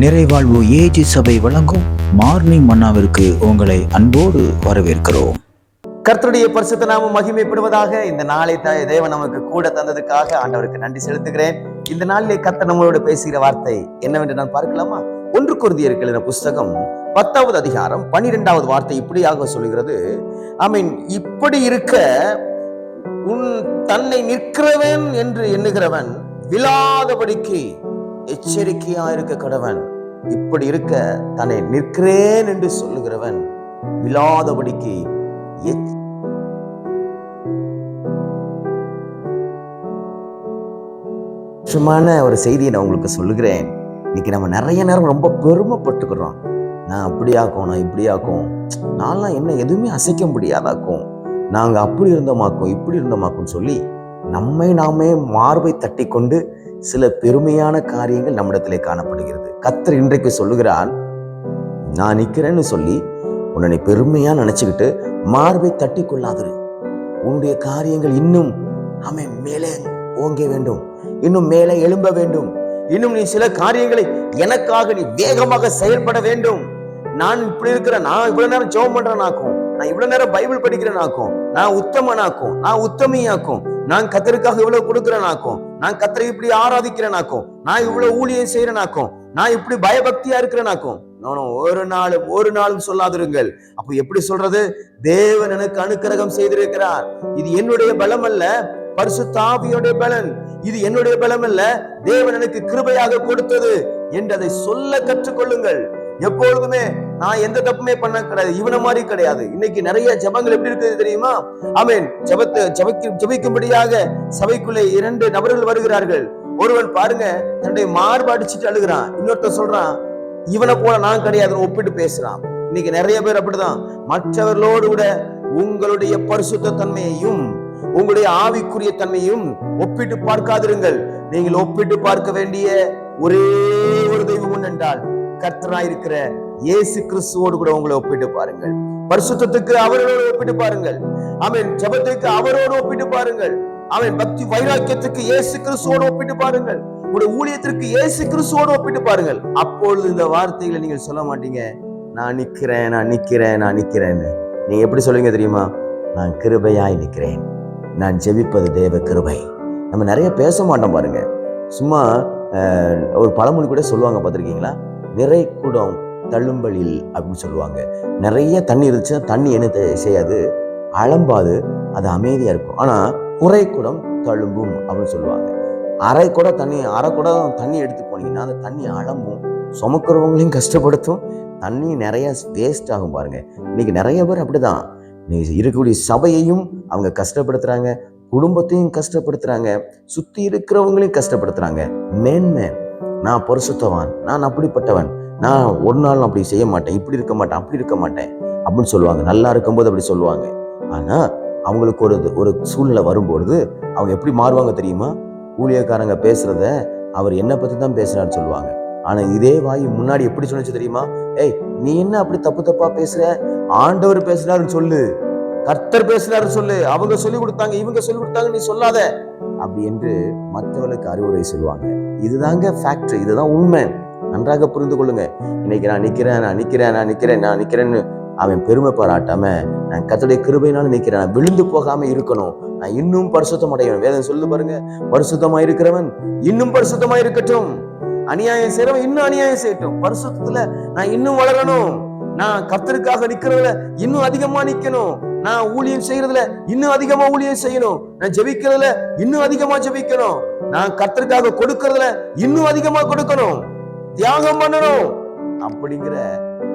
நிறைவாழ்வு AG சபை வழங்கும் morning மன்னாவிற்கு உங்களை அன்போடு வரவேற்கிறோம். கர்த்தருடைய பரிசுத்த நாமம் மகிமைப்படுவதாக இந்த நாளை தாய் தேவன் நமக்கு கூட தந்ததுக்காக ஆண்டவருக்கு நன்றி செலுத்துகிறேன். இந்த நாளிலே கர்த்தர் நம்மளோட பேசுகிற வார்த்தை என்னவென்று நான் பார்க்கலாமா? ஒன்று குருதியர்கள் என்ற புஸ்தகம் பத்தாவது அதிகாரம் பன்னிரெண்டாவது வார்த்தை இப்படியாக சொல்கிறது ஐ மீன் இப்படி இருக்க உன் தன்னை நிற்கிறவன் என்று எண்ணுகிறவன் விழாதபடிக்கு எச்சரிக்கையா இருக்க கடவன். இப்படி இருக்க தன்னை நிற்கிறேன் என்று சொல்லுகிறவன் விழாதபடிக்கு சுமான ஒரு செய்தியை நான் உங்களுக்கு சொல்லுகிறேன். இன்னைக்கு நம்ம நிறைய நேரம் ரொம்ப பெருமைப்பட்டுக்கிறோம். நான் அப்படி ஆக்கும் நான் இப்படி ஆக்கும் நான்லாம் என்ன எதுவுமே அசைக்க முடியாதாக்கும். நாங்கள் அப்படி இருந்தோமாக்கும் இப்படி இருந்தோமாக்கும் சொல்லி நம்மை நாமே மார்பை தட்டி கொண்டு சில பெருமையான காரியங்கள் நம்மிடத்திலே காணப்படுகிறது. கத்தர் இன்றைக்கு சொல்லுகிறான் நான் நிற்கிறேன்னு சொல்லி உன்னை பெருமையா நினைச்சுக்கிட்டு மார்பை தட்டி கொள்ளாதரு உன்னுடைய காரியங்கள் இன்னும் அமை மேலே ஓங்க வேண்டும். இன்னும் மேலே எழும்ப வேண்டும். இன்னும் நீ சில காரியங்களை எனக்காக நீ வேகமாக செயல்பட வேண்டும். நான் இப்படி இருக்கிறேன் நான் இவ்வளவு நேரம் ஜெபம் பண்றேனாக்கும் நான் இவ்வளவு நேரம் பைபிள் படிக்கிறேனாக்கும் நான் உத்தமனாக்கும் நான் உத்தமியாக்கும் நான் கத்தருக்காக இவ்வளவு கொடுக்கிறேனாக்கும் நான் கத்தரை இப்படி ஆராதிக்கிறேனாக்கும். நான் இவ்வளவு ஊழியம் செய்யறேனாக்கும் நான் இப்படி பயபக்தியா இருக்கிறேனாக்கும். ஒரு நாளும் ஒரு நாளும் சொல்லாதிருங்கள். அப்ப எப்படி சொல்றது? தேவன் எனக்கு அனுக்கிரகம் செய்திருக்கிறார். இது என்னுடைய பலம் அல்ல பரிசுத்தாவியோட பலன். இது என்னுடைய பலம் அல்ல தேவன் எனக்கு கிருபையாக கொடுத்தது என்று அதை சொல்ல கற்றுக்கொள்ளுங்கள். எப்பொழுதுமே நான் எந்த தப்புமே பண்ண கிடையாது. இவனை மாதிரி கிடையாது. இன்னைக்கு நிறைய ஜபங்கள் எப்படி இருக்குது தெரியுமா? ஆமேன். ஜபத்து ஜபிக்கு ஜபிக்கும்படியாக சபைக்குள்ளே இரண்டு நபர்கள் வருகிறார்கள். ஒருவன் பாருங்க தன்னுடைய மார்பு அடிச்சுட்டு அழுகிறான். இன்னொருத்தன் சொல்றான் இவனை போல நான் கிடையாதுன்னு ஒப்பிட்டு பேசுறான். இன்னைக்கு நிறைய பேர் அப்படிதான். மற்றவர்களோடு கூட உங்களுடைய பரிசுத்த தன்மையையும் உங்களுடைய ஆவிக்குரிய தன்மையும் ஒப்பிட்டு பார்க்காதிருங்கள். நீங்கள் ஒப்பிட்டு பார்க்க வேண்டிய ஒரே ஒரு தெய்வம் என்றால் கர்த்தராயிருக்கிற இயேசு கிறிஸ்துவோடு கூட உங்களை ஒப்பிட்டு பாருங்கள். பரிசுத்தத்துக்கு அவரோடு ஒப்பிட்டு பாருங்கள். அவன் ஜபத்துக்கு அவரோடு ஒப்பிட்டு பாருங்கள். அவன் பக்தி வைராக்கியத்துக்கு இயேசு கிறிஸ்துவோடு ஒப்பிட்டு பாருங்கள். உங்களுடைய ஊழியத்திற்கு இயேசு கிறிஸ்துவோடு ஒப்பிட்டு பாருங்கள். அப்பொழுது இந்த வார்த்தைகளை நீங்கள் சொல்ல மாட்டீங்க. நான் நிக்கிறேன் நான் நிக்கிறேன் நான் நிக்கிறேன்னு நீங்க எப்படி சொல்லுவீங்க தெரியுமா? நான் கிருபையாய் நிக்கிறேன் நான் ஜெபிப்பது தேவ கிருபை. நம்ம நிறைய பேச மாட்டோம் பாருங்க. சும்மா அஹ், ஒரு பழமொழி கூட சொல்லுவாங்க பார்த்துருக்கீங்களா? நிறை குடம் தள்ளும்பலில் அப்படின்னு சொல்லுவாங்க. நிறைய தண்ணி இருந்துச்சுன்னா தண்ணி என்ன செய்யாது. அலம்பாது. அது அமைதியாக இருக்கும். ஆனால் குறை குடம் தழும்பும் அப்படின்னு சொல்லுவாங்க. அரை குடம் தண்ணி அரை குடம் தண்ணி எடுத்து போனீங்கன்னா அந்த தண்ணி அலம்பும். சுமக்கிறவங்களையும் கஷ்டப்படுத்தும். தண்ணி நிறைய வேஸ்ட் ஆகும் பாருங்க. இன்னைக்கு நிறைய பேர் அப்படிதான். நீ இருக்கக்கூடிய சபையையும் அவங்க கஷ்டப்படுத்துறாங்க. குடும்பத்தையும் கஷ்டப்படுத்துறாங்க. சுற்றி இருக்கிறவங்களையும் கஷ்டப்படுத்துறாங்க. மேன்மை. நான் பரிசுத்தவான். நான் அப்படிப்பட்டவன். நான் ஒரு நாள் அப்படி செய்ய மாட்டேன். இப்படி இருக்க மாட்டேன் அப்படி இருக்க மாட்டேன் அப்படின்னு சொல்லுவாங்க. நல்லா இருக்கும்போது அப்படி சொல்லுவாங்க. ஆனால் அவங்களுக்கு ஒரு ஒரு சூழ்நிலை வரும்பொழுது அவங்க எப்படி மாறுவாங்க தெரியுமா? ஊழியக்காரங்க பேசுகிறத அவர் என்னை பற்றி தான் பேசுகிறான்னு சொல்லுவாங்க. ஆனால் இதே வாய் முன்னாடி எப்படி சொன்னுச்சு தெரியுமா? ஏய் நீ என்ன அப்படி தப்பு தப்பாக பேசுகிற ஆண்டவர் பேசுகிறாருன்னு சொல்லு. கர்த்தர் பேசுகிறாருன்னு சொல்லு. அவங்க சொல்லி கொடுத்தாங்க இவங்க சொல்லி கொடுத்தாங்க நீ சொல்லாத. அப்படி என்று மற்றவர்களுக்கு அறிவுரை சொல்லுவாங்க. இதுதாங்க ஃபேக்ட்ரி இதுதான் உண்மை. நன்றாக புரிந்து கொள்ளுங்க இன்னைக்கு நான் நிக்கிறேன் நான் நிக்கிறேன் நான் நிக்கிறேன் நான் நிக்கிறேன்னு அவன் பெருமை பாராட்டாம நான் கத்துடைய கிருபையினால நிக்கிறேன் நான் விழுந்து போகாம இருக்கணும். நான் இன்னும் பரிசுத்தம் அடையணும் வேதம் சொல்லு பாருங்க. பரிசுத்தமா இருக்கிறவன் இன்னும் பரிசுத்தமா இருக்கட்டும். அநியாயம் செய்யறவன் இன்னும் அநியாயம் செய்யட்டும். பரிசுத்தத்துல நான் இன்னும் வளரணும். நான் கத்தருக்காக நிக்கிறதுல இன்னும் அதிகமா நிக்கணும். நான் ஊழியம் செய்யறதுல இன்னும் அதிகமா ஊழியம் செய்யணும். நான் ஜெபிக்கிறதுல இன்னும் அதிகமா ஜெபிக்கணும். நான் கத்தருக்காக கொடுக்கறதுல இன்னும் அதிகமா கொடுக்கணும். தியாகம் பண்ணணும். அப்படிங்கிற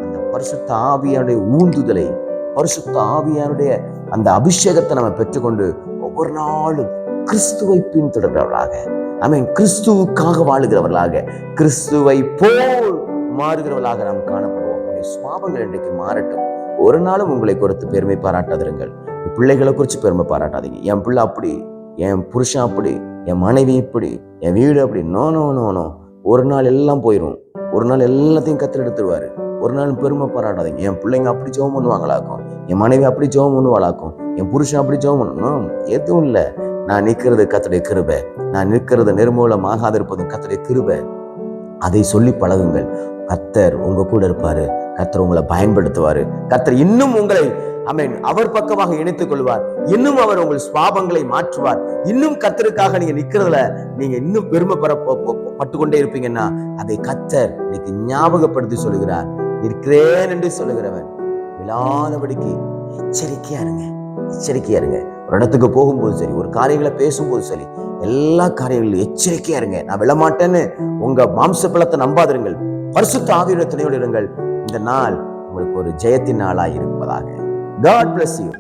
அந்த பரிசுத்த ஆவியானுடைய ஊந்துதலை பரிசுத்த ஆவியானுடைய அந்த அபிஷேகத்தை நம்ம பெற்றுக்கொண்டு ஒவ்வொரு நாளும் கிறிஸ்துவை பின்தொடர்கிறவர்களாக ஐ மீன் கிறிஸ்துவுக்காக வாழுகிறவர்களாக கிறிஸ்துவை போல் மாறுகிறவர்களாக நாம் காணப்படுவோம். சுவாபங்கள் இன்றைக்கு மாறட்டும். ஒரு நாளும் உங்களை குறித்து பெருமை பாராட்டாதிருங்கள். பிள்ளைகளை குறித்து பெருமை பாராட்டாதீங்க. என் பிள்ளை அப்படி என் புருஷன் அப்படி என் மனைவி இப்படி என் வீடு அப்படி. No no no no. ஒரு நாள் எல்லாம் போயிடும் ஒரு நாள் எல்லாத்தையும் கத்து எடுத்துருவாரு. ஒரு நாள் பெருமை பாராட்டாதீங்க. என் பிள்ளைங்க அப்படி ஜோம் பண்ணுவாங்களாக்கும். என் மனைவி அப்படி ஜோம் பண்ணுவாளாக்கும். என் புருஷன் அப்படி ஜோம் பண்ணணும் எதுவும் இல்லை. நான் நிற்கிறது கத்தடைய கிருபை. நான் நிற்கிறது நிர்மூலமாகாது இருப்பதும் கத்தடைய கிருபை. அதை சொல்லி பழகுங்கள். கத்தர் உங்க கூட இருப்பாரு. கத்தர் உங்களை பயன்படுத்துவாரு. கத்தர் இன்னும் உங்களை அமேன் அவர் பக்கமாக இணைத்துக் கொள்வார். இன்னும் அவர் உங்கள் சுவாபங்களை மாற்றுவார். இன்னும் கத்தருக்காக நீங்க நிக்கிறதுல நீங்க இன்னும் பெருமை பெற பட்டுக்கொண்டே பட்டு கொண்டே இருப்பீங்கன்னா அதை கத்தர் இன்னைக்கு ஞாபகப்படுத்தி சொல்லுகிறார். இருக்கிறேன் என்று சொல்லுகிறவன் விழாதபடிக்கு எச்சரிக்கையா இருங்க. எச்சரிக்கையா இருங்க. ஒரு இடத்துக்கு போகும்போது சரி ஒரு காரியங்களை பேசும்போது சரி எல்லா காரியங்களும் எச்சரிக்கையா இருங்க. நான் விழமாட்டேன்னு உங்க மாம்ச பலத்தை நம்பாதிருங்கள். பரிசுத்த ஆவியுடைய துணையோடு இருங்கள். இந்த நாள் உங்களுக்கு ஒரு ஜெயத்தின் நாளாக இருப்பதாக. God bless you